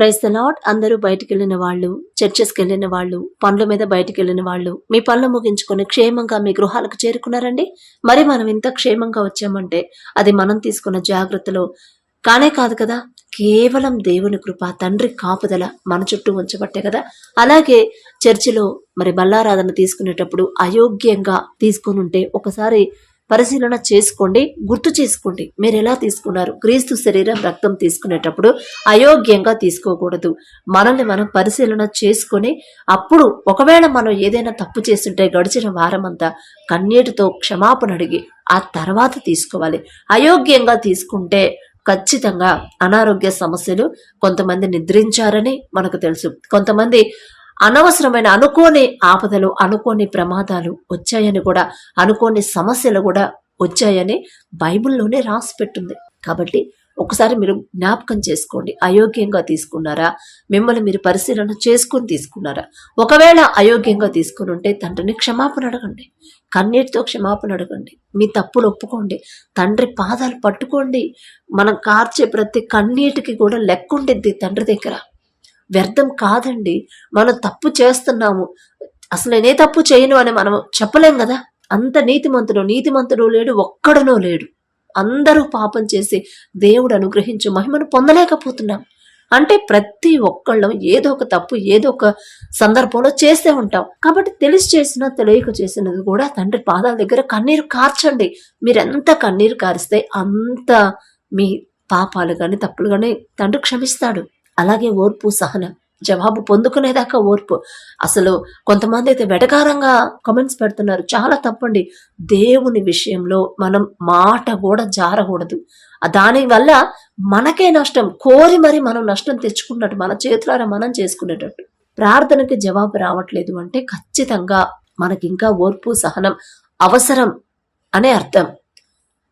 Price the lot అందరూ బయటికి వెళ్ళిన వాళ్ళు చర్చెస్కి వెళ్ళిన వాళ్ళు పనుల మీద బయటికి వెళ్ళిన వాళ్ళు మీ పనులు ముగించుకొని క్షేమంగా మీ గృహాలకు చేరుకున్నారండి? మరి మనం ఇంత క్షేమంగా వచ్చామంటే అది మనం తీసుకున్న జాగ్రత్తలో కానే కాదు కదా? కేవలం దేవుని కృప తండ్రి కాపుదల మన చుట్టూ ఉంచబట్టే కదా? అలాగే చర్చిలో మరి బల్లారాధన తీసుకునేటప్పుడు అయోగ్యంగా తీసుకుని ఉంటే ఒకసారి పరిశీలన చేసుకోండి గుర్తు చేసుకోండి. మీరు ఎలా తీసుకున్నారు? క్రీస్తు శరీరం రక్తం తీసుకునేటప్పుడు అయోగ్యంగా తీసుకోకూడదు. మనల్ని మనం పరిశీలన చేసుకొని అప్పుడు ఒకవేళ మనం ఏదైనా తప్పు చేస్తుంటే గడిచిన వారమంతా కన్నీటితో క్షమాపణ అడిగి ఆ తర్వాత తీసుకోవాలి. అయోగ్యంగా తీసుకుంటే ఖచ్చితంగా అనారోగ్య సమస్యలు కొంతమంది నిద్రించారని మనకు తెలుసు. కొంతమంది అనవసరమైన అనుకోని ఆపదలు అనుకోని ప్రమాదాలు వచ్చాయని కూడా అనుకోని సమస్యలు కూడా వచ్చాయని బైబిల్లోనే రాసి పెట్టుంది. కాబట్టి ఒకసారి మీరు జ్ఞాపకం చేసుకోండి. అయోగ్యంగా తీసుకున్నారా? మిమ్మల్ని మీరు పరిశీలన చేసుకొని తీసుకున్నారా? ఒకవేళ అయోగ్యంగా తీసుకుని ఉంటే తండ్రిని క్షమాపణ అడగండి. కన్నీటితో క్షమాపణ అడగండి. మీ తప్పులు ఒప్పుకోండి. తండ్రి పాదాలు పట్టుకోండి. మనం కార్చే ప్రతి కన్నీటికి కూడా లెక్క ఉండిద్ది తండ్రి దగ్గర. వ్యర్థం కాదండి. మనం తప్పు చేస్తున్నాము. అసలు నేనే తప్పు చేయను అని మనం చెప్పలేం కదా? అంత నీతిమంతుడు నీతిమంతుడు లేడు ఒక్కడనో లేడు. అందరూ పాపం చేసి దేవుడు అనుగ్రహించు మహిమను పొందలేకపోతున్నాం. అంటే ప్రతి ఒక్కళ్ళం ఏదో ఒక తప్పు ఏదో ఒక సందర్భంలో చేస్తే ఉంటాం. కాబట్టి తెలిసి చేసినా తెలియక చేసినది కూడా తండ్రి పాదాల దగ్గర కన్నీరు కార్చండి. మీరెంత కన్నీరు కారిస్తే అంత మీ పాపాలు కానీ తప్పులు కానీ తండ్రి క్షమిస్తాడు. అలాగే ఓర్పు సహనం జవాబు పొందుకునేదాకా ఓర్పు. అసలు కొంతమంది అయితే వెటకారంగా కమెంట్స్ పెడుతున్నారు. చాలా తప్పండి. దేవుని విషయంలో మనం మాట కూడా జారకూడదు. దానివల్ల మనకే నష్టం. కోరి మరి మనం నష్టం తెచ్చుకున్నట్టు మన చేతులారా మనం చేసుకునేటట్టు. ప్రార్థనకి జవాబు రావట్లేదు అంటే ఖచ్చితంగా మనకింకా ఓర్పు సహనం అవసరం అనే అర్థం.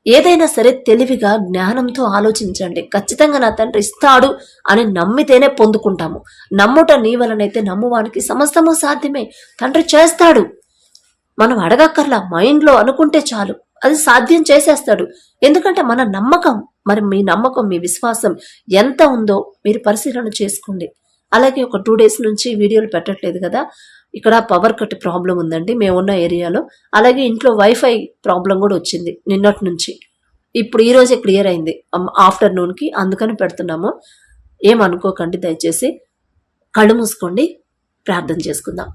ఏదైనా సరే తెలివిగా జ్ఞానంతో ఆలోచించండి. ఖచ్చితంగా నా తండ్రి ఇస్తాడు అని నమ్మితేనే పొందుకుంటాము. నమ్ముట నీ వలనైతే నమ్మువానికి సమస్తము సాధ్యమే. తండ్రి చేస్తాడు. మనం అడగక్కర్లా మైండ్లో అనుకుంటే చాలు. అది సాధ్యం చేసేస్తాడు. ఎందుకంటే మన నమ్మకం మరి మీ నమ్మకం మీ విశ్వాసం ఎంత ఉందో మీరు పరిశీలన చేసుకోండి. అలాగే ఒక టూ డేస్ నుంచి వీడియోలు పెట్టట్లేదు కదా. ఇక్కడ పవర్ కట్ ప్రాబ్లం ఉందండి. మేమున్న ఏరియాలో. అలాగే ఇంట్లో వైఫై ప్రాబ్లం కూడా వచ్చింది నిన్నటి నుంచి. ఇప్పుడు ఈరోజే క్లియర్ అయింది. ఆఫ్టర్నూన్కి అందుకని పెడుతున్నాము. ఏమనుకోకండి దయచేసి కళ్ళు మూసుకోండి ప్రార్థన చేసుకుందాం.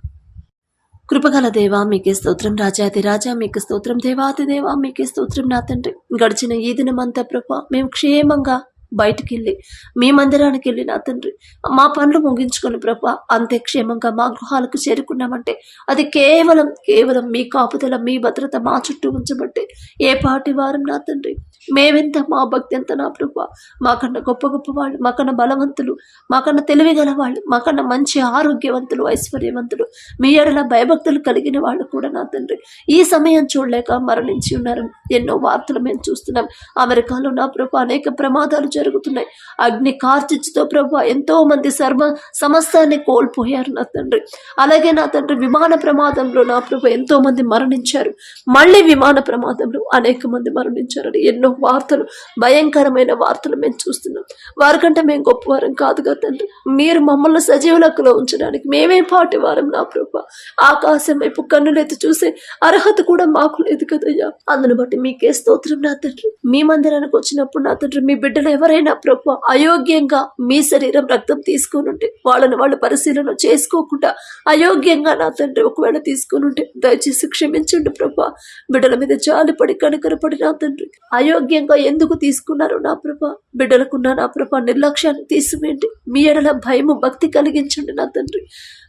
కృపగల దేవా మీకే స్తోత్రం రాజాది రాజా మీకు స్తోత్రం దేవాది దేవా మీకే స్తోత్రం నా తండ్రి. గడిచిన ఈ దినమంతా ప్రభా మేము క్షేమంగా బయటికి వెళ్ళి మీ మందిరానికి వెళ్ళి నా తండ్రి మా పనులు ముగించుకొని ప్రభా అంతే క్షేమంగా మా గృహాలకు చేరుకున్నామంటే అది కేవలం కేవలం మీ కాపుదల మీ భద్రత మా చుట్టూ ఉంచబట్టే ఏ పాటి వారం నా తండ్రి? మేమెంత మా భక్తి ఎంత నా ప్రభా? మాకన్నా గొప్ప గొప్ప వాళ్ళు మాకన్నా బలవంతులు మాకన్నా తెలివి గల వాళ్ళు మాకన్నా మంచి ఆరోగ్యవంతులు ఐశ్వర్యవంతులు మీ ఎడల భయభక్తులు కలిగిన వాళ్ళు కూడా నా తండ్రి. ఈ సమయం చూడలేక మరణించి ఉన్నారు. ఎన్నో వార్తలు మేము చూస్తున్నాం. అమెరికాలో నా ప్రభు అనేక ప్రమాదాలు జరుగుతున్నాయి. అగ్ని కార్చిచ్చుతో ప్రభు ఎంతో మంది సర్వ సమస్తాన్ని కోల్పోయారు నా తండ్రి. అలాగే నా తండ్రి విమాన ప్రమాదంలో నా ప్రభు ఎంతో మంది మరణించారు. మళ్ళీ విమాన ప్రమాదంలో అనేక మంది మరణించారని ఎన్నో వార్తలు భయంకరమైన వార్తలు మేము చూస్తున్నాం. వారికంటే మేము గొప్పవారం కాదుగా తండ్రి. మీరు మమ్మల్ని సజీవ లెక్కలో ఉంచడానికి మేమే పాటి వారం నా ప్రభు. ఆకాశం వైపు కన్నులైతే చూసే అర్హత కూడా మాకు లేదు కదయ్యా. అందును బట్టి మీకే స్తోత్రం నా తండ్రి. మీ మందిరానికి వచ్చినప్పుడు నా తండ్రి మీ బిడ్డలు ఎవరైనా ప్రభు అయోగ్యంగా మీ శరీరం రక్తం తీసుకుని ఉంటే వాళ్ళని వాళ్ళు పరిశీలన చేసుకోకుండా అయోగ్యంగా నా తండ్రి ఒకవేళ తీసుకుని ఉంటే దయచేసి క్షమించండి ప్రభా. బిడ్డల మీద జాలిపడి కనుకరపడి నా తండ్రి. అయోగ్యంగా ఎందుకు తీసుకున్నారు నా ప్రభ. బిడ్డలకున్న నా ప్రభ నిర్లక్ష్యాన్ని తీసివేయండి. మీ ఎడల భయము భక్తి కలిగించండి నా తండ్రి.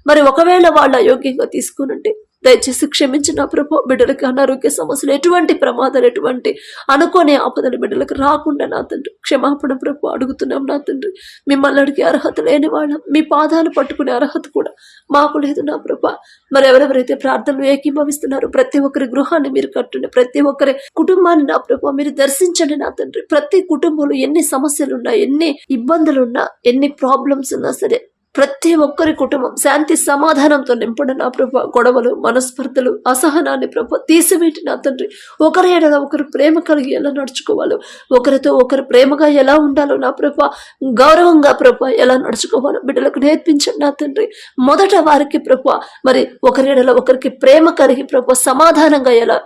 మరి ఒకవేళ వాళ్ళు అయోగ్యంగా తీసుకునుంటే దయచేసి క్షమించి నా బిడ్డలకి అనారోగ్య సమస్యలు ఎటువంటి ప్రమాదాలు ఎటువంటి అనుకోని ఆపదలు బిడ్డలకు రాకుండా నా తండ్రి. క్షమాపణ ప్రభు అడుగుతున్నాం నా తండ్రి. మిమ్మల్ని అడిగే అర్హత లేని వాళ్ళం. మీ పాదాలు పట్టుకునే అర్హత కూడా మాకు లేదు నా ప్రభ. మరి ఎవరెవరైతే ప్రార్థనలు ఏకీభవిస్తున్నారో ప్రతి ఒక్కరి గృహాన్ని మీరు కట్టండి. ప్రతి ఒక్కరి కుటుంబాన్ని నా ప్రభు మీరు దర్శించండి నా తండ్రి. ప్రతి కుటుంబంలో ఎన్ని సమస్యలున్నా ఎన్ని ఇబ్బందులున్నా ఎన్ని ప్రాబ్లమ్స్ ఉన్నా సరే ప్రతి ఒక్కరి కుటుంబం శాంతి సమాధానంతో నింపండి నా ప్రభ గొడవలు మనస్పర్ధలు అసహనాన్ని ప్రభ తీసివేటి నా తండ్రి. ఒకరి ఎడల ఒకరు ప్రేమ కలిగి ఎలా నడుచుకోవాలో ఒకరితో ఒకరు ప్రేమగా ఎలా ఉండాలో నా ప్రభ గౌరవంగా ప్రభ ఎలా నడుచుకోవాలో బిడ్డలకు నేర్పించండి నా తండ్రి. మొదట వారికి ప్రభ మరి ఒకరి ఎడల ఒకరికి ప్రేమ కలిగి ప్రభ సమాధానంగా ఎలా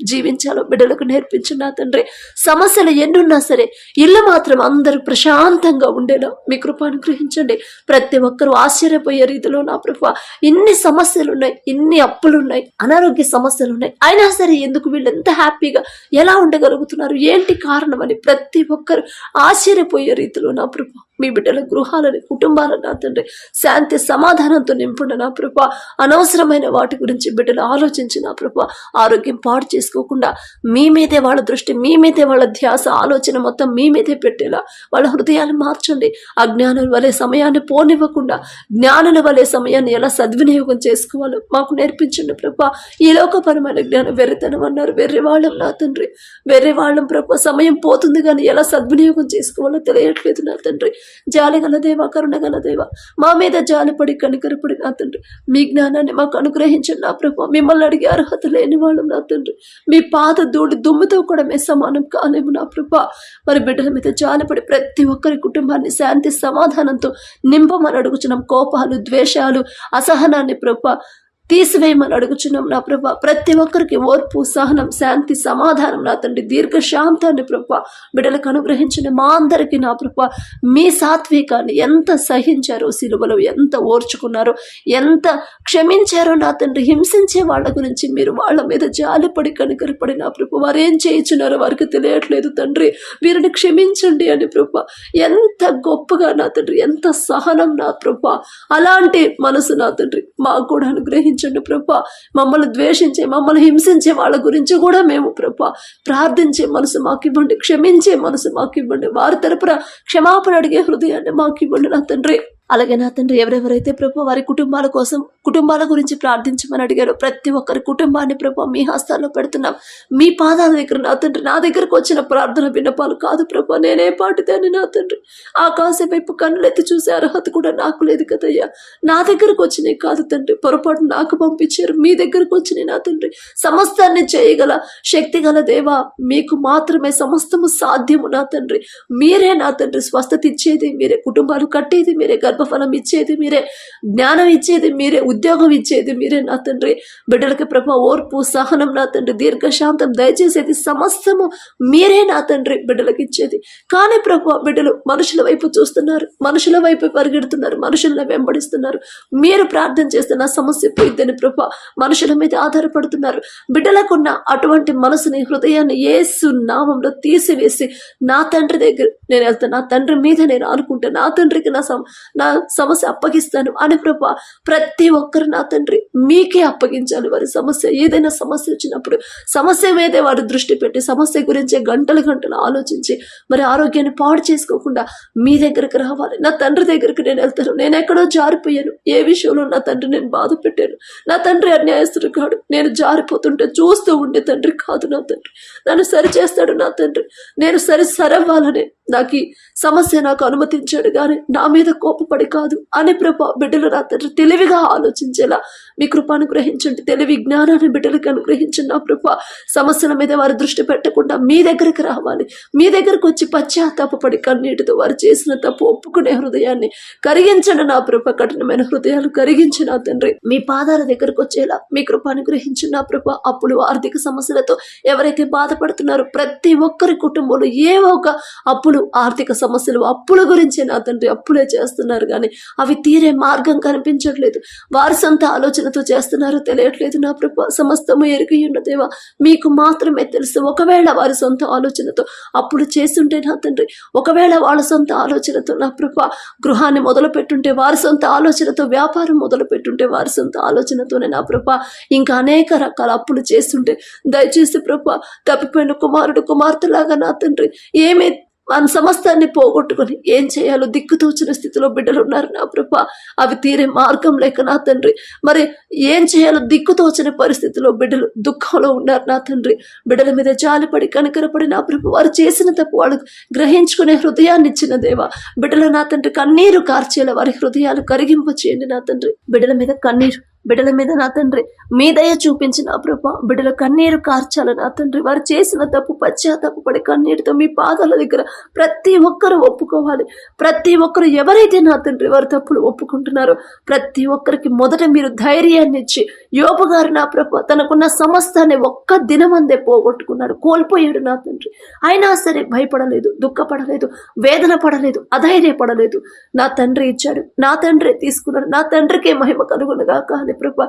జీవించాలో బిడ్డలకు నేర్పించండి నా తండ్రి. సమస్యలు ఎన్నున్నా సరే ఇల్లు మాత్రం అందరూ ప్రశాంతంగా ఉండేలా మీ కృప అనుగ్రహించండి. ప్రతి ఒక్కరూ ఆశ్చర్యపోయే రీతిలో నా ప్రభు ఇన్ని సమస్యలు ఉన్నాయి ఇన్ని అప్పులు ఉన్నాయి అనారోగ్య సమస్యలు ఉన్నాయి అయినా సరే ఎందుకు వీళ్ళు ఎంత హ్యాపీగా ఎలా ఉండగలుగుతున్నారు ఏంటి కారణం అని ప్రతి ఒక్కరు ఆశ్చర్యపోయే రీతిలో నా ప్రభు మీ బిడ్డల గృహాలని కుటుంబాలను నా తండ్రి శాంతి సమాధానంతో నింపుండ నా ప్రభ. అనవసరమైన వాటి గురించి బిడ్డలు ఆలోచించి నా ప్రభ ఆరోగ్యం పాడు చేసుకోకుండా మీ మీదే వాళ్ళ దృష్టి మీ మీదే వాళ్ళ ధ్యాస ఆలోచన మొత్తం మీ మీదే పెట్టేలా వాళ్ళ హృదయాన్ని మార్చండి. అజ్ఞానం వలె సమయాన్ని పోనివ్వకుండా జ్ఞానుల వలె సమయాన్ని ఎలా సద్వినియోగం చేసుకోవాలో మాకు నేర్పించండి ప్రభా. ఈ లోకపరమైన జ్ఞానం వెర్రితనం అన్నారు. వెర్రి వాళ్ళం నా తండ్రి. వెర్రి వాళ్ళం ప్రభ సమయం పోతుంది కానీ ఎలా సద్వినియోగం చేసుకోవాలో తెలియట్లేదు నా తండ్రి. జాలి గల దేవ కరుణ గల దేవ మా మీద జాలిపడి కనికరపడి నా తండ్రి. మీ జ్ఞానాన్ని మాకు అనుగ్రహించండి నా ప్రభు. మిమ్మల్ని అడిగే అర్హత లేని వాళ్ళం నా తండ్రి. మీ పాత దూడి దుమ్ముతో కూడా మేము సమానం కాలేము నా ప్రభ. మరి బిడ్డల మీద జాలిపడి ప్రతి ఒక్కరి కుటుంబాన్ని శాంతి సమాధానంతో నింపమని అడుగుచున్నాం. కోపాలు ద్వేషాలు అసహనాన్ని ప్రభ. తీసివేయమని అడుగుచున్నాం నా ప్రభ. ప్రతి ఒక్కరికి ఓర్పు సహనం శాంతి సమాధానం నా తండ్రి. దీర్ఘ శాంతాన్ని ప్రభ. బిడ్డలకు అనుగ్రహించిన మా అందరికీ నా ప్రభ. మీ సాత్వికాన్ని ఎంత సహించారో సిలువలో ఎంత ఓర్చుకున్నారో ఎంత క్షమించారో నా తండ్రి. హింసించే వాళ్ళ గురించి మీరు వాళ్ళ మీద జాలిపడి కనికరపడి నా ప్రభు. వారు ఏం చేయించున్నారో వారికి తెలియట్లేదు తండ్రి. వీరిని క్షమించండి అని ప్రభ. ఎంత గొప్పగా నా తండ్రి. ఎంత సహనం నా ప్రభ. అలాంటి మనసు నా తండ్రి. మాకు కూడా క్షమించండి ప్రభా. మమ్మల్ని ద్వేషించే మమ్మల్ని హింసించే వాళ్ళ గురించి కూడా మేము ప్రభా ప్రార్థించే మనసు మాకు ఇవ్వండి క్షమించే మనసు మాకు ఇవ్వండి వారి తరపున క్షమాపణ అడిగే హృదయాన్ని మాకు ఇవ్వండి నా తండ్రి. అలాగే నా తండ్రి ఎవరెవరైతే ప్రభు వారి కుటుంబాల కోసం కుటుంబాల గురించి ప్రార్థించమని అడిగారో ప్రతి ఒక్కరి కుటుంబాన్ని ప్రభు మీ హస్తాల్లో పెడుతున్నాం. మీ పాదాల దగ్గర నా తండ్రి నా దగ్గరకు వచ్చిన ప్రార్థన విన్నపాలు కాదు ప్రభు. నేనే పాటిదాన్ని నా తండ్రి. ఆకాశం వైపు కన్నులెత్తి చూసే అర్హత కూడా నాకు లేదు కదయ్యా. నా దగ్గరకు వచ్చినాయి కాదు తండ్రి. పొరపాటు నాకు పంపించారు. మీ దగ్గరకు వచ్చినాయి నా తండ్రి. సమస్తాన్ని చేయగల శక్తి గల దేవా మీకు మాత్రమే సమస్తము సాధ్యము నా తండ్రి. మీరే నా తండ్రి. స్వస్థత ఇచ్చేది మీరే. కుటుంబాలు కట్టేది మీరే. గర్భఫలం ఇచ్చేది మీరే జ్ఞానం ఇచ్చేది మీరే ఉద్యోగం ఇచ్చేది మీరే నా తండ్రి. బిడ్డలకి ప్రభ ఓర్పు సహనం నా తండ్రి దీర్ఘశాంతం దయచేసేది సమస్తము మీరే నా తండ్రి బిడ్డలకు ఇచ్చేది. కానీ ప్రభు బిడ్డలు మనుషుల వైపు చూస్తున్నారు మనుషుల వైపు పరిగెడుతున్నారు మనుషులను వెంబడిస్తున్నారు. మీరు ప్రార్థన చేస్తే నా సమస్య పోయిద్దని ప్రభ మనుషుల మీద ఆధారపడుతున్నారు. బిడ్డలకున్న అటువంటి మనసుని హృదయాన్ని ఏసు నామంలో తీసివేసి నా తండ్రి దగ్గర నేను వెళ్తాను నా తండ్రి మీద నేను అనుకుంటే నా తండ్రికి నా సమ నా సమస్య అప్పగిస్తాను అని ప్రభా ప్రతి ఒక్కరు నా తండ్రి మీకే అప్పగించాలి. వారి సమస్య ఏదైనా సమస్య వచ్చినప్పుడు సమస్య మీదే వారు దృష్టి పెట్టి సమస్య గురించే గంటలు గంటలు ఆలోచించి మరి ఆరోగ్యాన్ని పాడు చేసుకోకుండా మీ దగ్గరకు రావాలి. నా తండ్రి దగ్గరికి నేను వెళ్తాను. నేను ఎక్కడో జారిపోయాను. ఏ విషయంలో నా తండ్రి నేను బాధ పెట్టాను? నా తండ్రి అన్యాయస్తుడు కాడు. నేను జారిపోతుంటే చూస్తూ ఉండే తండ్రి కాదు నా తండ్రి. నన్ను సరి చేస్తాడు నా తండ్రి. నేను సరి సరవ్వాలని నాకు సమస్య నాకు అనుమతించాడు కానీ నా మీద కోపపడి కాదు. అని ప్రభా బిడ్డలు నా తండ్రి తెలివిగా ఆలోచించేలా మీ కృప అనుగ్రహించండి. తెలివి జ్ఞానాన్ని బిడ్డలకు అనుగ్రహించండి. నా కృప సమస్యల మీద వారి దృష్టి పెట్టకుండా మీ దగ్గరికి రావాలి. మీ దగ్గరకు వచ్చి పశ్చాత్తాపడి కన్నీటితో వారు చేసిన తప్పు ఒప్పుకునే హృదయాన్ని కరిగించండి నా కృప కఠినమైన హృదయాలు కరిగించి నా తండ్రి. మీ పాదాల దగ్గరకు వచ్చేలా మీ కృప అనుగ్రహించండి నా కృప అప్పులు ఆర్థిక సమస్యలతో ఎవరైతే బాధపడుతున్నారో ప్రతి ఒక్కరి కుటుంబంలో ఏవో ఒక అప్పులు ఆర్థిక సమస్యలు అప్పుల గురించే నా తండ్రి అప్పులే చేస్తున్నారు. కానీ అవి తీరే మార్గం కనిపించట్లేదు. వారి సొంత ఆలోచన ఆలోచనతో చేస్తున్నారో తెలియట్లేదు. నా ప్రభ సమస్తము ఎరిగి ఉన్న దేవా మీకు మాత్రమే తెలుసు. ఒకవేళ వారి సొంత ఆలోచనతో అప్పుడు చేస్తుంటే నా తండ్రి ఒకవేళ వాళ్ళ సొంత ఆలోచనతో నా ప్రభ గృహాన్ని మొదలు పెట్టుంటే వారి సొంత ఆలోచనతో వ్యాపారం మొదలు పెట్టుంటే వారి సొంత ఆలోచనతోనే నా ప్రభ ఇంకా అనేక రకాల అప్పులు చేస్తుంటే దయచేసి ప్రభ తప్పిపోయిన కుమారుడు కుమార్తెలాగా నా తండ్రి ఏమి మన సమస్తాన్ని పోగొట్టుకుని ఏం చేయాలో దిక్కుతోచిన స్థితిలో బిడ్డలు ఉన్నారు నా ప్రభ. అవి తీరే మార్గం లేక నా తండ్రి. మరి ఏం చేయాలో దిక్కుతోచిన పరిస్థితిలో బిడ్డలు దుఃఖంలో ఉన్నారు నా తండ్రి. బిడ్డల మీద జాలిపడి కనకరపడి నా ప్రభు వారు చేసిన తప్పు వాళ్ళు గ్రహించుకునే హృదయాన్ని ఇచ్చిన దేవా. బిడ్డల నా తండ్రి కన్నీరు కార్చేలా వారి హృదయాలు కరిగింప చేయండి నా తండ్రి. బిడ్డల మీద కన్నీరు బిడ్డల మీద నా తండ్రి మీ దయ చూపించి నా బిడ్డల కన్నీరు కార్చాలి నా తండ్రి. వారు చేసిన తప్పు పశ్చాత్తాపడి కన్నీటితో మీ పాదాల దగ్గర ప్రతి ఒక్కరు ఒప్పుకోవాలి. ప్రతి ఒక్కరు ఎవరైతే నా తండ్రి వారు తప్పులు ఒప్పుకుంటున్నారో ప్రతి ఒక్కరికి మొదట మీరు ధైర్యాన్ని ఇచ్చి యోపు గారు నా ప్రభా తనకున్న సమస్తాన్ని ఒక్క దినమందే పోగొట్టుకున్నాడు. కోల్పోయాడు నా తండ్రి. అయినా సరే భయపడలేదు దుఃఖపడలేదు వేదన పడలేదు అధైర్యపడలేదు. నా తండ్రి ఇచ్చాడు. నా తండ్రి తీసుకున్నాడు. నా తండ్రికే మహిమ కలుగునుగా కానీ ప్రభ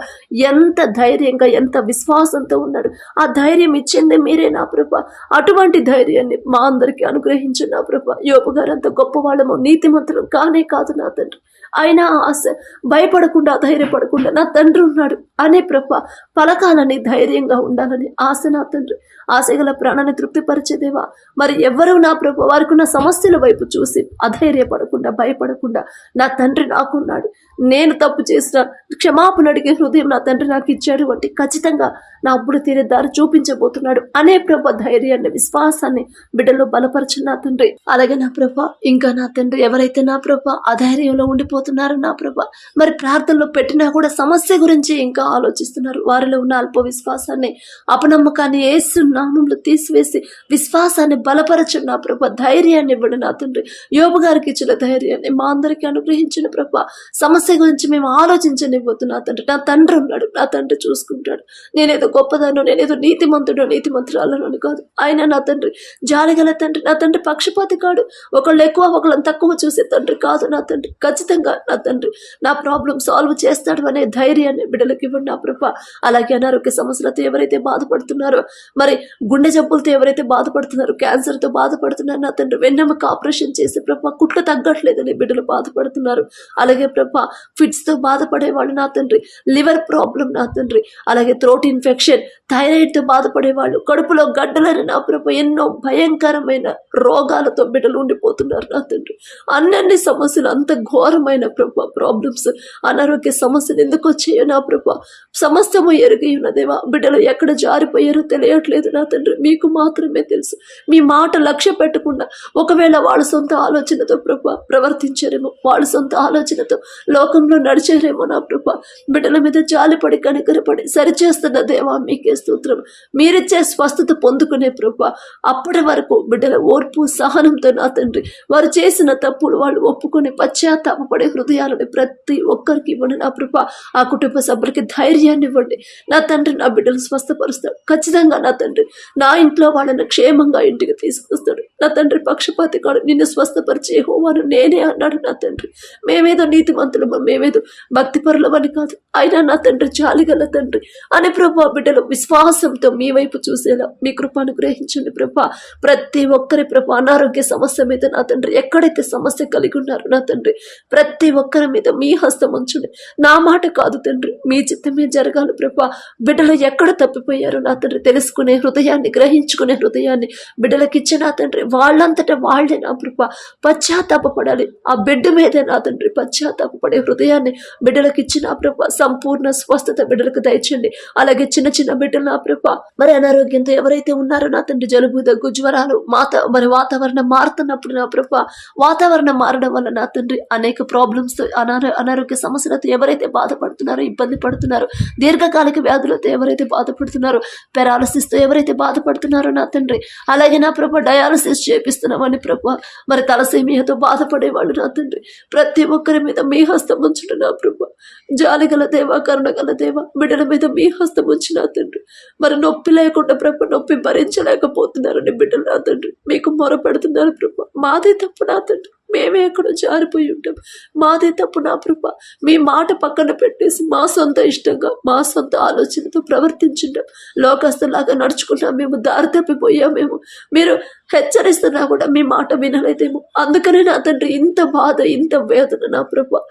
ఎంత ధైర్యంగా ఎంత విశ్వాసంతో ఉన్నాడు. ఆ ధైర్యం ఇచ్చింది మీరే నా ప్రభ అటువంటి ధైర్యాన్ని మా అందరికీ అనుగ్రహించు నా ప్రభ యోపు గారు అంత గొప్పవాళ్ళము నీతిమంతులు కానే కాదు నా తండ్రి. అయినా ఆశ భయపడకుండా ధైర్యపడకుండా నా తండ్రి ఉన్నాడు అనే ప్రభ పలకాలని ధైర్యంగా ఉండాలని ఆశ నా తండ్రి. ఆశగల ప్రాణాన్ని తృప్తిపరిచేదేవా మరి ఎవరు నా ప్రభు వారికి ఉన్న సమస్యల వైపు చూసి అధైర్యపడకుండా భయపడకుండా నా తండ్రి నాకున్నాడు. నేను తప్పు చేసిన క్షమాపణ అడిగే హృదయం నా తండ్రి నాకు ఇచ్చాడు వంటి ఖచ్చితంగా నా అప్పుడు తీరే దారి చూపించబోతున్నాడు. అనే ప్రభ ధైర్యాన్ని విశ్వాసాన్ని బిడ్డలో బలపరచు నా తండ్రి. అలాగే నా ప్రభ ఇంకా నా తండ్రి ఎవరైతే నా ప్రభ అధైర్యంలో ఉండిపోతున్నారో నా ప్రభ మరి ప్రార్థనలో పెట్టినా కూడా సమస్య గురించి ఇంకా ఆలోచిస్తున్నారు. వారిలో ఉన్న అల్ప విశ్వాసాన్ని అపనమ్మకాన్ని ఏసు నామంలో తీసివేసి విశ్వాసాన్ని బలపరచు నా ప్రభ ధైర్యాన్ని ఇవ్వడు నా తండ్రి. యోబు గారికి ఇచ్చిన ధైర్యాన్ని మా అందరికీ అనుగ్రహించిన ప్రభ సమస్య గురించి మేము ఆలోచించనివ్వద్దు నా తండ్రి. నా తండ్రి ఉన్నాడు. నా తండ్రి చూసుకుంటాడు. నేనేదో గొప్పదాను నేనేదో నీతిమంతుడు నీతిమంతురాలను అని కాదు. ఆయన నా తండ్రి. జాలిగల తండ్రి. నా తండ్రి పక్షపాతి కాడు. ఒకళ్ళు ఎక్కువ ఒకళ్ళని తక్కువ చూసే తండ్రి కాదు నా తండ్రి. ఖచ్చితంగా నా తండ్రి. నా ప్రాబ్లం సాల్వ్ చేస్తాడు అనే ధైర్యాన్ని బిడ్డలకి ఇవ్వండి నా ప్రభ. అలాగే అనారోగ్య సమస్యలతో ఎవరైతే బాధపడుతున్నారో మరి గుండె జబ్బులతో ఎవరైతే బాధపడుతున్నారో క్యాన్సర్తో బాధపడుతున్నారు నా తండ్రి వెన్నెముక ఆపరేషన్ చేసే ప్రభ కుట్లు తగ్గట్లేదని బిడ్డలు బాధపడుతున్నారు. అలాగే ప్రభ ఫిట్స్తో బాధపడే వాళ్ళు నా తండ్రి. లివర్ ప్రాబ్లం నా తండ్రి. అలాగే థ్రోట్ ఇన్ఫెక్షన్ థైరాయిడ్తో బాధపడేవాళ్ళు. కడుపులో గడ్డలని నా ప్రభ ఎన్నో భయంకరమైన రోగాలతో బిడ్డలు ఉండిపోతున్నారు నా తండ్రి. అన్ని సమస్యలు అంత ఘోరమైన ప్రభు ప్రాబ్లమ్స్ అనారోగ్య సమస్యలు ఎందుకు వచ్చాయో నా ప్రభు. సమస్తము ఎరిగి ఉన్నదేవా బిడ్డలు ఎక్కడ జారిపోయారో తెలియట్లేదు నా తండ్రి. మీకు మాత్రమే తెలుసు. మీ మాట లక్ష్య పెట్టకుండా ఒకవేళ వాళ్ళ సొంత ఆలోచనతో ప్రభు ప్రవర్తించారేమో వాళ్ళ సొంత ఆలోచనతో లోకంలో నడిచారేమో నా ప్రభ. బిడ్డల మీద జాలిపడి కనికరపడి సరిచేస్తున్న దేవా మీకే స్తోత్రం. మీరిచ్చే స్వస్థత పొందుకునే ప్రభు అప్పటి వరకు బిడ్డల ఓర్పు సహనంతో నా తండ్రి వారు చేసిన తప్పులు వాళ్ళు ఒప్పుకొని పశ్చాత్తాపడే హృదయాలని ప్రతి ఒక్కరికి ఇవ్వండి నా ప్రభ. ఆ కుటుంబ సభ్యులకి ధైర్యాన్ని ఇవ్వండి. నా తండ్రి నా బిడ్డలు స్వస్థపరుస్తాడు. ఖచ్చితంగా నా తండ్రి నా ఇంట్లో వాళ్ళని క్షేమంగా ఇంటికి తీసుకొస్తాడు. నా తండ్రి పక్షపాతి కాడు. నిన్ను స్వస్థపరిచే హోవాను నేనే అన్నాడు నా తండ్రి. మేమేదో నీతిమంతులమా? మేమేదో భక్తిపరులమని కాదు. అయినా నా తండ్రి జాలిగల తండ్రి. అని ప్రభా బిడ్డలు విశ్వాసంతో మీ వైపు చూసేలా మీ కృప గ్రహించండి ప్రభా. ప్రతి ఒక్కరి ప్రభా అనారోగ్య సమస్య మీద నా తండ్రి ఎక్కడైతే సమస్య కలిగి ఉన్నారో నా తండ్రి ప్రతి ఒక్కరి మీద మీ హస్తం ఉంచండి. నా మాట కాదు తండ్రి మీ చిత్తమే జరగాలి ప్రభా. బిడ్డలు ఎక్కడ తప్పిపోయారో నా తండ్రి తెలుసుకునే హృదయాన్ని గ్రహించుకునే హృదయాన్ని బిడ్డలకి ఇచ్చిన నా తండ్రి వాళ్ళంతటా వాళ్ళే నా ప్రభ. పశ్చాత్తాపడాలి ఆ బిడ్డ మీదే నా తండ్రి పశ్చాత్తాపడే హృదయాన్ని బిడ్డలకి ఇచ్చిన ప్రభ. సంపూర్ణ స్వస్థత బిడ్డలకు దయచండి. అలాగే చిన్న చిన్న బిడ్డ నా ప్రభ. మరి అనారోగ్యంతో ఎవరైతే ఉన్నారో నా తండ్రి జలుబు దగ్గు జ్వరాలు మాత మరి వాతావరణం మారుతున్నప్పుడు నా ప్రభ వాతావరణం మారడం వల్ల నా తండ్రి అనేక ప్రాబ్లమ్స్ అనారో అనారోగ్య సమస్యలతో ఎవరైతే బాధపడుతున్నారో ఇబ్బంది పడుతున్నారో దీర్ఘకాలిక వ్యాధులతో ఎవరైతే బాధపడుతున్నారో పెరాలసిస్తో ఎవరైతే బాధపడుతున్నారో నా తండ్రి అలాగే నా ప్రభ డయాలసిస్ చేపిస్తున్నామని ప్రభ మరి తలసేమియాతో బాధపడేవాళ్ళు నా తండ్రి. ప్రతి ఒక్కరి మీద మీ హస్తం ఉంచుడు నా ప్రభ. జాలిగల దేవ కరుణగల దేవ బిడ్డల మీద మీ హస్తం ఉంచి నా తండ్రి. మరి నొప్పి లేకుండా ప్రభు నొప్పి భరించలేకపోతున్నారని బిడ్డలు నా తండ్రి. మీకు మొరపెడుతున్నారు ప్రభు. మాదే తప్పు నా తండ్రి. మేమే ఎక్కడో జారిపోయి ఉంటాం. మాదే తప్పు నా ప్రభ. మీ మాట పక్కన పెట్టేసి మా సొంత ఇష్టంగా మా సొంత ఆలోచనతో ప్రవర్తించుంటాం. లోకస్తులాగా నడుచుకున్నాం మేము దారి తప్పిపోయామేమో మీరు హెచ్చరిస్తున్నా కూడా మీ మాట వినలేదేమో. అందుకనే నా తండ్రి ఇంత బాధ ఇంత వేదన నా ప్రభ.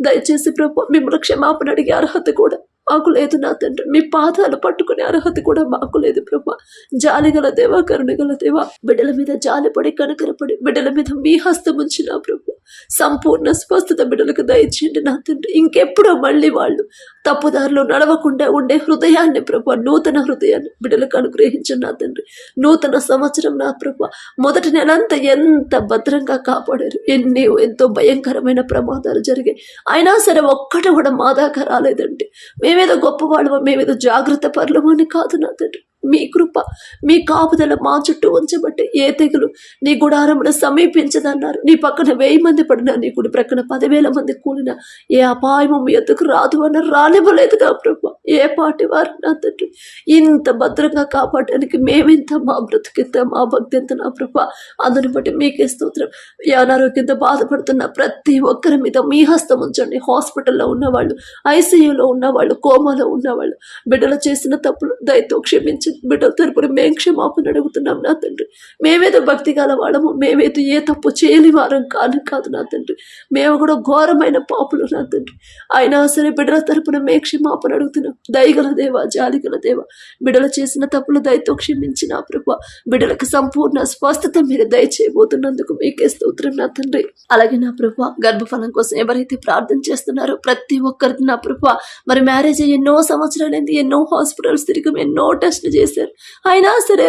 దయచేసి ప్రభు మిమ్మల్ని క్షమాపణ అడిగే అర్హత కూడా మాకు లేదు నా తండ్రి మీ పాదాలు పట్టుకునే అర్హత కూడా మాకు లేదు ప్రభా. జాలి గల దేవా కరుణ గల దేవా బిడ్డల మీద జాలిపడి కనకరపడి బిడ్డల మీద మీ హస్తం ఉంచిన ప్రభు. సంపూర్ణ స్వస్థత బిడ్డలకు దయచేయండి నా తండ్రి ఇంకెప్పుడో మళ్ళీ వాళ్ళు తప్పుదారిలో నడవకుండా ఉండే హృదయాన్ని ప్రభు నూతన హృదయాన్ని బిడ్డలకు అనుగ్రహించండి నా తండ్రి నూతన సంవత్సరం నా ప్రభు. మొదటి నెలంతా ఎంత భద్రంగా కాపాడారు. ఎన్ని ఎంతో భయంకరమైన ప్రమాదాలు జరిగాయి. అయినా సరే ఒక్కటి కూడా మా దాకా రాలేదండి. మేమేదో గొప్పవాళ్ళమో మేమేదో జాగ్రత్త పరులమో అని కాదు నా తండ్రి. మీ కృప మీ కాపుదల మా చుట్టూ ఉంచబట్టి ఏ తెగులు నీ గుడారమును సమీపించదన్నారు. నీ పక్కన వెయ్యి మంది పడినా నీ గుడి ప్రక్కన పదివేల మంది కూలినా ఏ అపాయము మీ ఎందుకు రాదు అన్న రానివ్వలేదు నా ప్రభు. ఏ పాటి వారు నా తండ్రి? ఇంత భద్రంగా కాపాడడానికి మేమింత మా బ్రతికింత మా భక్తి ఎంత నా ప్రభ? అందుని బట్టి మీకే స్తోత్రం. ఈ అనారోగ్యంతో బాధపడుతున్న ప్రతి ఒక్కరి మీద మీ హస్తం ఉంచండి. హాస్పిటల్లో ఉన్నవాళ్ళు ఐసీయూలో ఉన్నవాళ్ళు కోమాలో ఉన్నవాళ్ళు బిడ్డలు చేసిన తప్పులు దయతో బిడ్డల తరపున మేము క్షమాపణ అడుగుతున్నాం నా తండ్రి. మేమేదో భక్తి గల వాళ్ళము మేమేదో ఏ తప్పు చేయని వారం కాదు కాదు నా తండ్రి. మేము కూడా ఘోరమైన పాపులు నా తండ్రి. అయినా సరే బిడ్డల తరపున మే క్షమాపణ అడుగుతున్నాం. దయగల దేవ జాలిగల దేవ బిడ్డలు చేసిన తప్పులు దయతో క్షమించి నా ప్రభు. బిడ్డలకు సంపూర్ణ స్వస్థత మీరు దయచేయబోతున్నందుకు మీకే స్తోత్రం నా తండ్రి. అలాగే నా ప్రభు గర్భఫలం కోసం ఎవరైతే ప్రార్థన చేస్తున్నారో ప్రతి ఒక్కరికి నా ప్రభు. మరి మ్యారేజ్ ఎన్నో సంవత్సరాలైంది ఎన్నో హాస్పిటల్స్ తిరిగి ఎన్నో టెస్ట్లు చేశారు. అయినా సరే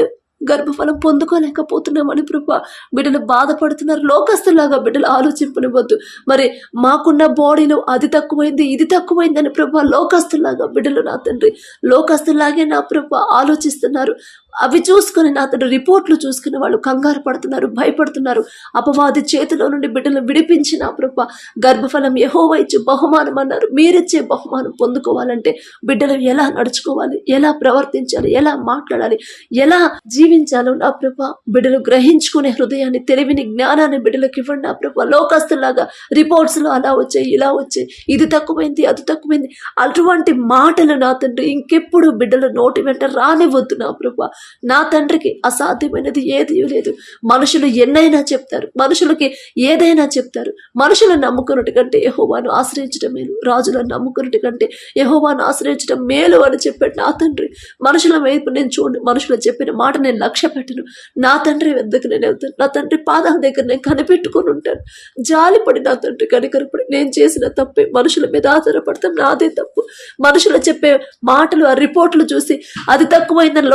గర్భఫలం పొందుకోలేకపోతున్నామని ప్రభా. బిడ్డలు బాధపడుతున్నారు. లోకస్తులాగా బిడ్డలు ఆలోచింపనివ్వద్దు. మరి మాకున్న బాడీలో అది తక్కువైంది ఇది తక్కువైందని ప్రభా. లోకస్తులాగా బిడ్డలు నా తండ్రి. లోకస్తులాగే నా ప్రభా ఆలోచిస్తున్నారు. అవి చూసుకుని నా రిపోర్ట్లు చూసుకుని వాళ్ళు కంగారు పడుతున్నారు భయపడుతున్నారు. అపవాది చేతిలో నుండి బిడ్డలు విడిపించి నా ప్రభ గర్భఫలం యహోవా ఇచ్చే బహుమానం అన్నారు. మీరిచ్చే బహుమానం పొందుకోవాలంటే బిడ్డలు ఎలా నడుచుకోవాలి ఎలా ప్రవర్తించాలి ఎలా మాట్లాడాలి ఎలా జీవించాలో నా ప్రభ బిడ్డలు గ్రహించుకునే హృదయాన్ని తెలివిని జ్ఞానాన్ని బిడ్డలకు ఇవ్వండి నా ప్రభ. లోకస్తులాగా రిపోర్ట్స్లో అలా వచ్చాయి ఇలా వచ్చాయి ఇది తక్కువైంది అది తక్కువైంది. అటువంటి మాటలు నా తండ్రి ఇంకెప్పుడు బిడ్డల నోటి వెంట రానివ్వద్దు నా ప్రభా. నా తండ్రికి అసాధ్యమైనది ఏది లేదు. మనుషులు ఎన్నైనా చెప్తారు. మనుషులకి ఏదైనా చెప్తారు. మనుషులను నమ్ముకున్నట్టు కంటే యహోవాను ఆశ్రయించడం మేలు. రాజులను నమ్ముకున్నట్టు కంటే యహోవాను ఆశ్రయించడం మేలు అని చెప్పాడు నా తండ్రి. మనుషుల వైపు నేను చూడండి మనుషులు చెప్పిన మాట నేను లక్ష్య పెట్టను నా తండ్రి వద్దకు నేను వెళ్తాను. నా తండ్రి పాదాల దగ్గర నేను కనిపెట్టుకొని ఉంటాను. జాలిపడి నా తండ్రి కనికరపడి నేను చేసిన తప్పే. మనుషుల మీద ఆధారపడతాం నాదే తప్పు. మనుషులు చెప్పే మాటలు ఆ రిపోర్ట్లు చూసి అది తక్కువైందని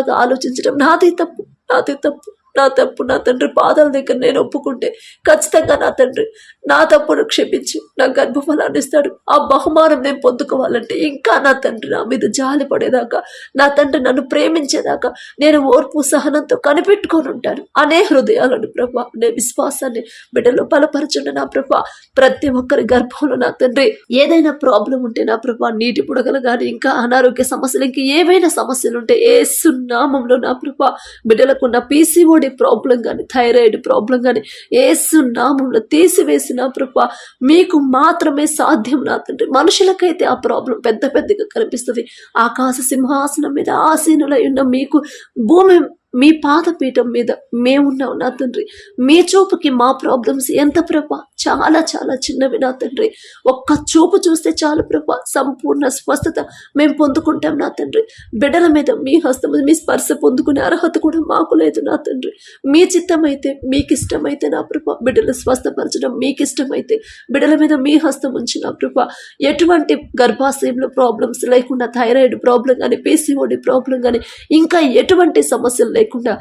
లోకస్తులాగా ఆలోచించడం నాదే తప్పు నాదే తప్పు. నా తప్పు నా తండ్రి పాదాల దగ్గర నేను ఒప్పుకుంటే ఖచ్చితంగా నా తండ్రి నా తప్పును క్షమించి నా గర్భఫలాన్ని ఇస్తాడు. ఆ బహుమానం నేను పొందుకోవాలంటే ఇంకా నా తండ్రి నా మీద జాలి పడేదాకా నా తండ్రి నన్ను ప్రేమించేదాకా నేను ఓర్పు సహనంతో కనిపెట్టుకొని ఉంటాను. అనే హృదయాలను ప్రభా అనే విశ్వాసాన్ని బిడ్డలో బలపరచుండే నా ప్రభా. ప్రతి ఒక్కరి గర్భంలో నా తండ్రి ఏదైనా ప్రాబ్లం ఉంటే నా ప్రభా నీటి పుడగలు కానీ ఇంకా అనారోగ్య సమస్యలు ఇంకా ఏవైనా సమస్యలు ఉంటే ఏ సున్నామంలో నా ప్రభా బిడ్డలకున్న పీసీఓడి ప్రాబ్లం కానీ థైరాయిడ్ ప్రాబ్లం కానీ ఏసునామంలో తీసివేసిన ప్రభా మీకు మాత్రమే సాధ్యం నా తండ్రి. మనుషులకైతే ఆ ప్రాబ్లం పెద్ద పెద్దగా కనిపిస్తుంది. ఆకాశ సింహాసనం మీద ఆసీనులై ఉన్న మీకు భూమి మీ పాదపీఠం మీద మేమున్నాం నా తండ్రి. మీ చూపుకి మా ప్రాబ్లమ్స్ ఎంత ప్రభా? చాలా చాలా చిన్నవి నా తండ్రి. ఒక్క చూపు చూస్తే చాలు ప్రభా. సంపూర్ణ స్వస్థత మేము పొందుకుంటాం నా తండ్రి. బిడ్డల మీద మీ హస్తము మీ స్పర్శ పొందుకునే అర్హత కూడా మాకు లేదు నా తండ్రి. మీ చిత్తమైతే మీకు ఇష్టమైతే నా ప్రభా. బిడ్డలు స్వస్థపరచడం మీకు ఇష్టమైతే బిడ్డల మీద మీ హస్తం ఉంచి నా ప్రభా. ఎటువంటి గర్భాశయంలో ప్రాబ్లమ్స్ లేకుండా థైరాయిడ్ ప్రాబ్లం కానీ పీసీఓడి ప్రాబ్లం కానీ ఇంకా ఎటువంటి సమస్యలు లేకుండా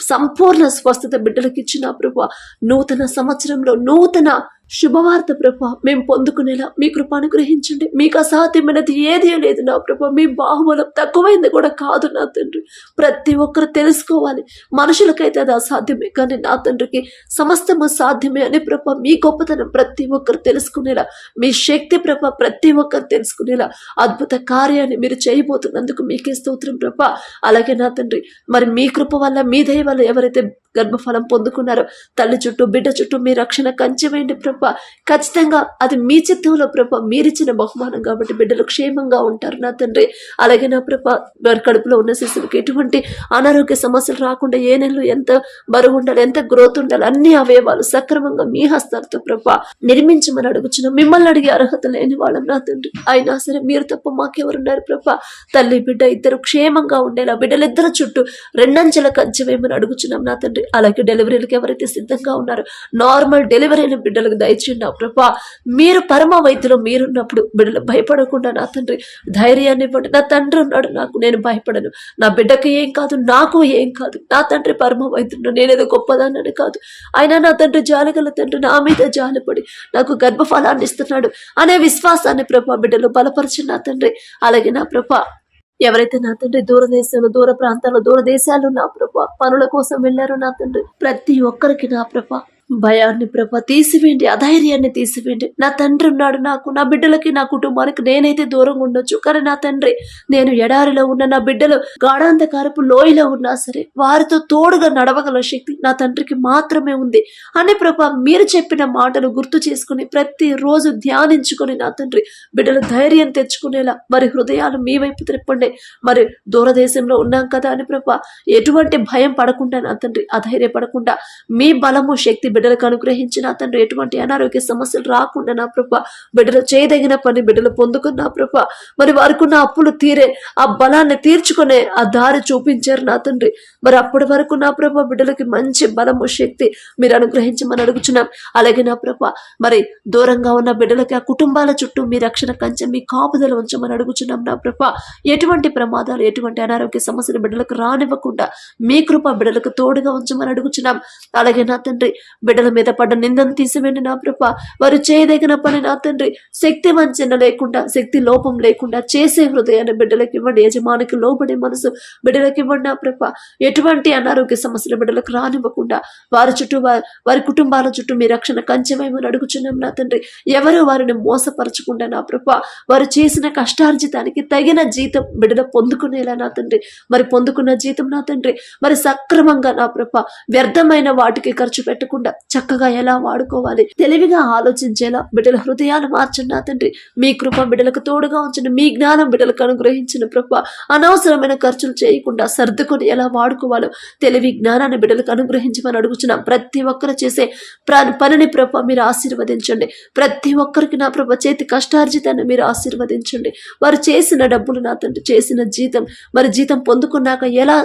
సంపూర్ణ స్వస్థత బిడ్డలకు ఇచ్చిన ప్రభు. నూతన సంవత్సరంలో నూతన శుభవార్త ప్రభా మేము పొందుకునేలా మీ కృప అనుగ్రహించండి. మీకు అసాధ్యమైనది ఏదీ లేదు నా ప్రభా మీ బాహుబలం తక్కువైంది కూడా కాదు నా తండ్రి. ప్రతి ఒక్కరు తెలుసుకోవాలి. మనుషులకైతే అది అసాధ్యమే కానీ నా తండ్రికి సమస్తము సాధ్యమే అని ప్రభ మీ గొప్పతనం ప్రతి ఒక్కరు తెలుసుకునేలా మీ శక్తి ప్రభ ప్రతి ఒక్కరు తెలుసుకునేలా అద్భుత కార్యాన్ని మీరు చేయబోతున్నందుకు మీకే స్తోత్రం ప్రభ. అలాగే నా తండ్రి మరి మీ కృప వల్ల మీ దయ వల్ల ఎవరైతే గర్భఫలం పొందుకున్నారు. తల్లి చుట్టూ బిడ్డ చుట్టూ మీ రక్షణ కంచెవేయండి ప్రభ. ఖచ్చితంగా అది మీ చిత్తంలో ప్రభ. మీరిచ్చిన బహుమానం కాబట్టి బిడ్డలు క్షేమంగా ఉంటారు నా తండ్రి. అలాగే నా ప్రభ వారి కడుపులో ఉన్న శిశువుకి ఎటువంటి అనారోగ్య సమస్యలు రాకుండా ఏ నెలలో ఎంత బరువు ఉండాలి ఎంత గ్రోత్ ఉండాలి అన్ని అవయవాలు సక్రమంగా మీ హస్తాలతో ప్రభ నిర్మించమని అడుగుచున్న. మిమ్మల్ని అడిగే అర్హత లేని వాళ్ళం నా తండ్రి. అయినా సరే మీరు తప్ప మాకెవరున్నారు ప్రభ. తల్లి బిడ్డ ఇద్దరు క్షేమంగా ఉండేలా బిడ్డలిద్దరు చుట్టూ రెండంచెల కంచెమేమని అడుగుచున్నాం నా తండ్రి. అలాగే డెలివరీలకు ఎవరైతే సిద్ధంగా ఉన్నారో నార్మల్ డెలివరీ అయిన బిడ్డలకు దయచేయండి. నా ప్రభా మీరు పరమ వైద్యులు మీరున్నప్పుడు బిడ్డలు భయపడకుండా నా తండ్రి ధైర్యాన్ని ఇవ్వండి. నా తండ్రి ఉన్నాడు నాకు నేను భయపడను. నా బిడ్డకి ఏం కాదు నాకు ఏం కాదు. నా తండ్రి పరమ వైద్యుడు నేనేదో గొప్పదానని కాదు. అయినా నా తండ్రి జాలిగల తండ్రి నా మీద జాలిపడి నాకు గర్భఫలాన్ని ఇస్తున్నాడు అనే విశ్వాసాన్ని ప్రభా బిడ్డలు బలపరిచిన నా తండ్రి. అలాగే నా ప్రభా ఎవరైతే నా తండ్రి దూరదేశంలో దూర ప్రాంతాల్లో దూర దేశాలు నా ప్రభా పనుల కోసం వెళ్ళారో నా తండ్రి ప్రతి ఒక్కరికి నా ప్రభా. భయాన్ని ప్రభా తీసివేయండి అధైర్యాన్ని తీసివేయండి. నా తండ్రి ఉన్నాడు నాకు నా బిడ్డలకి నా కుటుంబానికి నేనైతే దూరంగా ఉండొచ్చు. కానీ నా తండ్రి నేను ఎడారిలో ఉన్న నా బిడ్డలు గాఢాంధకారపు లోయలో ఉన్నా సరే వారితో తోడుగా నడవగల శక్తి నా తండ్రికి మాత్రమే ఉంది. అని ప్రభా మీరు చెప్పిన మాటలు గుర్తు చేసుకుని ప్రతి రోజు ధ్యానించుకొని నా తండ్రి బిడ్డలు ధైర్యం తెచ్చుకునేలా మరి హృదయాలు మీ వైపు తిప్పండి. మరి దూరదేశంలో ఉన్నాం కదా అని ప్రభా ఎటువంటి భయం పడకుండా నా తండ్రి అధైర్యపడకుండా మీ బలము శక్తి బిడ్డలకు అనుగ్రహించి నా తండ్రి ఎటువంటి అనారోగ్య సమస్యలు రాకుండా నా ప్రభ బిడ్డలు చేయదగిన పని బిడ్డలు పొందుకున్న నా ప్రభ మరి వారికున్న అప్పులు తీరే ఆ బలాన్ని తీర్చుకునే ఆ దారి చూపించారు నా తండ్రి. మరి అప్పటి వరకు నా ప్రభ బిడ్డలకి మంచి బలము శక్తి మీరు అనుగ్రహించమని అడుగుచున్నాం. అలాగే నా ప్రభ మరి దూరంగా ఉన్న బిడ్డలకి ఆ కుటుంబాల చుట్టూ మీ రక్షణ కంచె మీ కాపుదలు ఉంచమని అడుగుచున్నాం నా ప్రభ. ఎటువంటి ప్రమాదాలు ఎటువంటి అనారోగ్య సమస్యలు బిడ్డలకు రానివ్వకుండా మీ కృప బిడ్డలకు తోడుగా ఉంచమని అడుగుచున్నాం. అలాగే నా తండ్రి బిడ్డల మీద పడ్డ నిందను తీసివేయండి నా ప్రభ. వారు చేయదగిన పని నా తండ్రి. శక్తి వంచన లేకుండా శక్తి లోపం లేకుండా చేసే హృదయాన్ని బిడ్డలకు ఇవ్వండి. యజమానికి లోబడే మనసు బిడ్డలకు ఇవ్వండి నా ప్రభ. ఎటువంటి అనారోగ్య సమస్యలు బిడ్డలకు రానివ్వకుండా వారి చుట్టూ వారి వారి కుటుంబాల చుట్టూ మీ రక్షణ కంచెమేమని అడుగుచున్నాం నా తండ్రి. ఎవరు వారిని మోసపరచకుండా నా ప్రభ వారు చేసిన కష్టార్జితానికి తగిన జీతం బిడ్డలు పొందుకునేలా నా తండ్రి. మరి పొందుకున్న జీతం నా తండ్రి. మరి సక్రమంగా నా ప్రభ వ్యర్థమైన వాటికి ఖర్చు పెట్టకుండా చక్కగా ఎలా వాడుకోవాలి? తెలివిగా ఆలోచించేలా బిడ్డల హృదయాలు మార్చండి నా తండ్రి. మీ కృప బిడ్డలకు తోడుగా ఉంచండి. మీ జ్ఞానం బిడ్డలకు అనుగ్రహించిన ప్రభ. అనవసరమైన ఖర్చులు చేయకుండా సర్దుకొని ఎలా వాడుకోవాలో తెలివి జ్ఞానాన్ని బిడ్డలకు అనుగ్రహించమని అడుగుచున్నాం. ప్రతి ఒక్కరు చేసే పనిని ప్రభ మీరు ఆశీర్వదించండి. ప్రతి ఒక్కరికి నా ప్రభ చేతి కష్టార్జితాన్ని మీరు ఆశీర్వదించండి. వారు చేసిన డబ్బులు నా తండ్రి చేసిన జీతం మరి జీతం పొందుకున్నాక ఎలా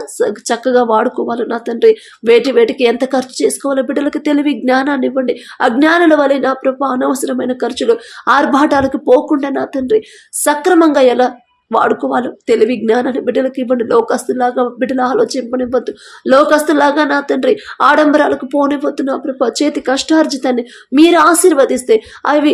చక్కగా వాడుకోవాలో నా తండ్రి. వేటి వేటికి ఎంత ఖర్చు చేసుకోవాలో బిడ్డలకు తెలివి జ్ఞానాన్ని ఇవ్వండి. అజ్ఞానుల వలె నా ప్రభు అనవసరమైన ఖర్చులు ఆర్భాటాలకు పోకుండా నా తండ్రి సక్రమంగా ఎలా వాడుకోవాలి తెలివి జ్ఞానాన్ని బిడ్డలకు ఇవ్వండి. లోకస్తులాగా బిడ్డల ఆలోచింపనివ్వద్దు. లోకస్తులాగా నా తండ్రి ఆడంబరాలకు పోనివ్వద్దు నా ప్రభ. చేతి కష్టార్జితాన్ని మీరు ఆశీర్వదిస్తే అవి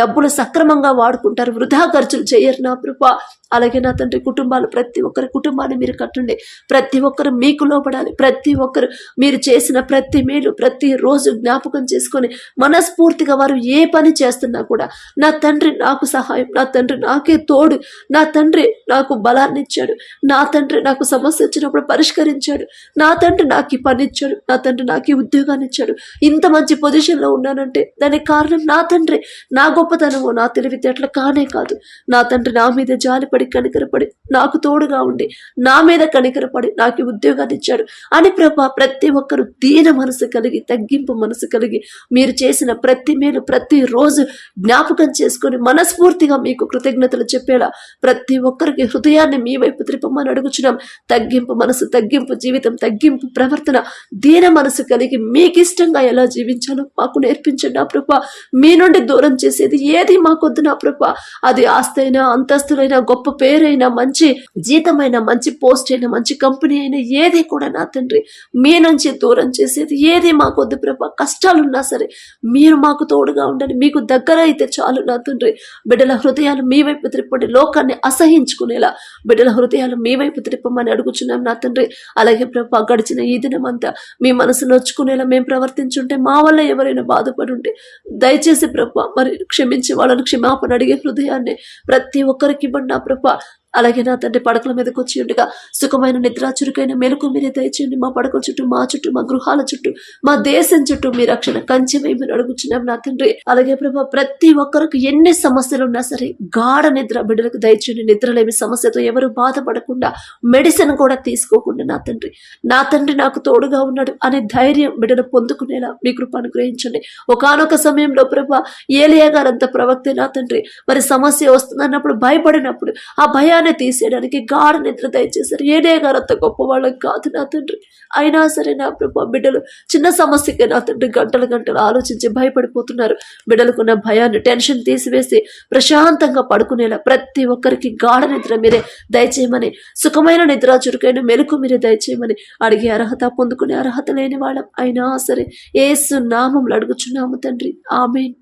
డబ్బులు సక్రమంగా వాడుకుంటారు. వృధా ఖర్చులు చేయరు నా ప్రభ. అలాగే నా తండ్రి కుటుంబాలు ప్రతి ఒక్కరి కుటుంబాన్ని మీరు కట్టండి. ప్రతి ఒక్కరు మీకు లోపడాలి ప్రతి ఒక్కరు మీరు చేసిన ప్రతి మేలు ప్రతి రోజు జ్ఞాపకం చేసుకొని మనస్ఫూర్తిగా వారు ఏ పని చేస్తున్నా కూడా నా తండ్రి నాకు సహాయం నా తండ్రి నాకే తోడు నా తండ్రి నాకు బలాన్ని ఇచ్చాడు నా తండ్రి నాకు సమస్య వచ్చినప్పుడు పరిష్కరించాడు నా తండ్రి నాకు ఈ పని ఇచ్చాడు నా తండ్రి నాకు ఈ ఉద్యోగాన్ని ఇచ్చాడు. ఇంత మంచి పొజిషన్లో ఉన్నానంటే దానికి కారణం నా తండ్రి. నా గొప్పతనము నా తెలివితేటలు కానే కాదు. నా తండ్రి నా మీద జాలిపడి కనికరపడి నాకు తోడుగా ఉండి నా మీద కనికరపడి నాకు ఉద్యోగాన్ని ఇచ్చాడు అని ప్రభా ప్రతి ఒక్కరు దీన మనసు కలిగి తగ్గింపు మనసు కలిగి మీరు చేసిన ప్రతి మేలు ప్రతి రోజు జ్ఞాపకం చేసుకొని మనస్ఫూర్తిగా మీకు కృతజ్ఞతలు చెప్పేలా ప్రతి ఒక్కరికి హృదయాన్ని మీ వైపు త్రిపమ్మని అడుగుచున్నాం. తగ్గింపు మనసు తగ్గింపు జీవితం తగ్గింపు ప్రవర్తన దీన మనసు కలిగి మీకు ఇష్టంగా ఎలా జీవించాలో మాకు నేర్పించండి నా ప్రభ. మీ నుండి దూరం చేసేది ఏది మాకొద్దు నా ప్రభ. అది ఆస్తైనా అంతస్తులైనా గొప్ప పేరైనా మంచి జీతమైన మంచి పోస్ట్ అయినా మంచి కంపెనీ అయినా ఏది కూడా నా తండ్రి మీ నుంచి దూరం చేసేది ఏది మాకొద్దు ప్రభా కష్టాలున్నా సరే మీరు మాకు తోడుగా ఉండండి. మీకు దగ్గర అయితే చాలు నా తండ్రి. బిడ్డల హృదయాలు మీ వైపు త్రిప్పండి లోకాన్ని అసహించుకునేలా బిడ్డల హృదయాలు మీ వైపు త్రిప్పమని అడుగుచున్నాం నా తండ్రి. అలాగే ప్రభా గడిచిన ఈ దినం అంతా మీ మనసు నొచ్చుకునేలా మేము ప్రవర్తించుంటే మా వల్ల ఎవరైనా బాధపడి ఉంటే దయచేసి ప్రభా మరి క్షమించి వాళ్ళని క్షమాపణ అడిగే హృదయాన్ని ప్రతి ఒక్కరికి ఇవ్వండి నా workbook. అలాగే నా తండ్రి పడకల మీదకి వచ్చి ఉండగా. సుఖమైన నిద్ర చురుకైన మెలకు మీరే దయచేయండి. మా పడకల చుట్టూ మా చుట్టూ మా గృహాల చుట్టూ మా దేశం చుట్టూ మీ రక్షణ కంచె మీరు అడుగుచున్నాం నా తండ్రి. అలాగే ప్రభా ప్రతి ఒక్కరికి ఎన్ని సమస్యలు ఉన్నా సరే గాఢ నిద్ర బిడ్డలకు దయచేయండి. నిద్రలేమి సమస్యతో ఎవరు బాధపడకుండా మెడిసిన్ కూడా తీసుకోకుండా నా తండ్రి. నా తండ్రి నాకు తోడుగా ఉన్నాడు అనే ధైర్యం బిడ్డలు పొందుకునేలా మీ కృప అనుగ్రహించండి. ఒకానొక సమయంలో ప్రభా ఏలియా గారంత ప్రవక్తే నా తండ్రి. మరి సమస్య వస్తుందన్నప్పుడు భయపడినప్పుడు ఆ భయాన్ని తీసేయడానికి గాఢ నిద్ర దయచేశారు. ఏనే గారు అంత గొప్ప వాళ్ళకి కాదు నా తండ్రి. అయినా సరే నా ప్రభా బిడ్డలు చిన్న సమస్యకే నా తండ్రి గంటలు గంటలు ఆలోచించి భయపడిపోతున్నారు. బిడ్డలకున్న భయాన్ని టెన్షన్ తీసివేసి ప్రశాంతంగా పడుకునేలా ప్రతి ఒక్కరికి గాఢ నిద్ర మీరే దయచేయమని సుఖమైన నిద్ర చురుకైన మెలకు మీరే దయచేయమని అడిగే అర్హత పొందుకునే అర్హత లేని వాళ్ళం. అయినా సరే ఏసు నామంలో అడుగుచున్నాము తండ్రి. ఆమెన్.